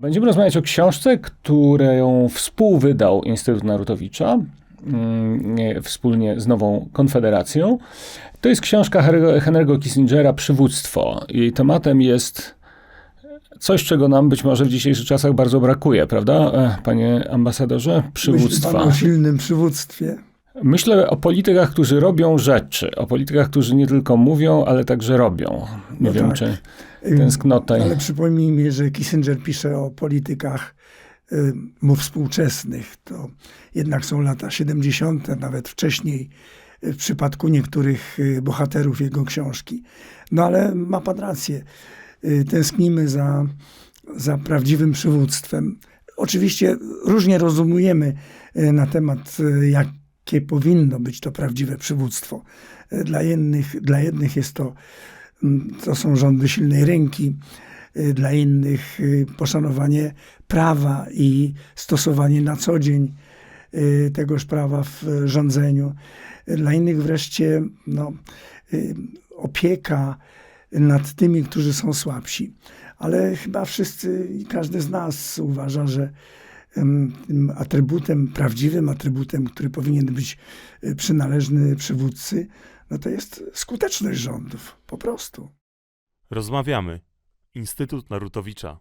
Będziemy rozmawiać o książce, którą współwydał Instytut Narutowicza mm, nie, wspólnie z Nową Konfederacją. To jest książka Henry'ego- Kissingera Przywództwo. Jej tematem jest coś, czego nam być może w dzisiejszych czasach bardzo brakuje, prawda, e, panie ambasadorze? Myśli pan Przywództwa. o silnym przywództwie. Myślę o politykach, którzy robią rzeczy, o politykach, którzy nie tylko mówią, ale także robią. Nie No wiem, tak. czy tęsknota. Ale przypomnijmy, że Kissinger pisze o politykach y, mu współczesnych. To jednak są lata 70., nawet wcześniej y, w przypadku niektórych y, bohaterów jego książki. No ale ma pan rację. Y, Tęsknimy za, za prawdziwym przywództwem. Oczywiście różnie rozumujemy y, na temat, y, jakie powinno być to prawdziwe przywództwo. Y, Dla jednych, dla jednych jest to Mm, to są rządy silnej ręki, y, dla innych y, poszanowanie prawa i stosowanie na co dzień tegoż prawa w rządzeniu. Dla innych wreszcie no, opieka nad tymi, którzy są słabsi. Ale chyba wszyscy i każdy z nas uważa, że atrybutem, prawdziwym atrybutem, który powinien być y, przynależny przywódcy, no to jest skuteczność rządów, po prostu. Rozmawiamy. Instytut Narutowicza.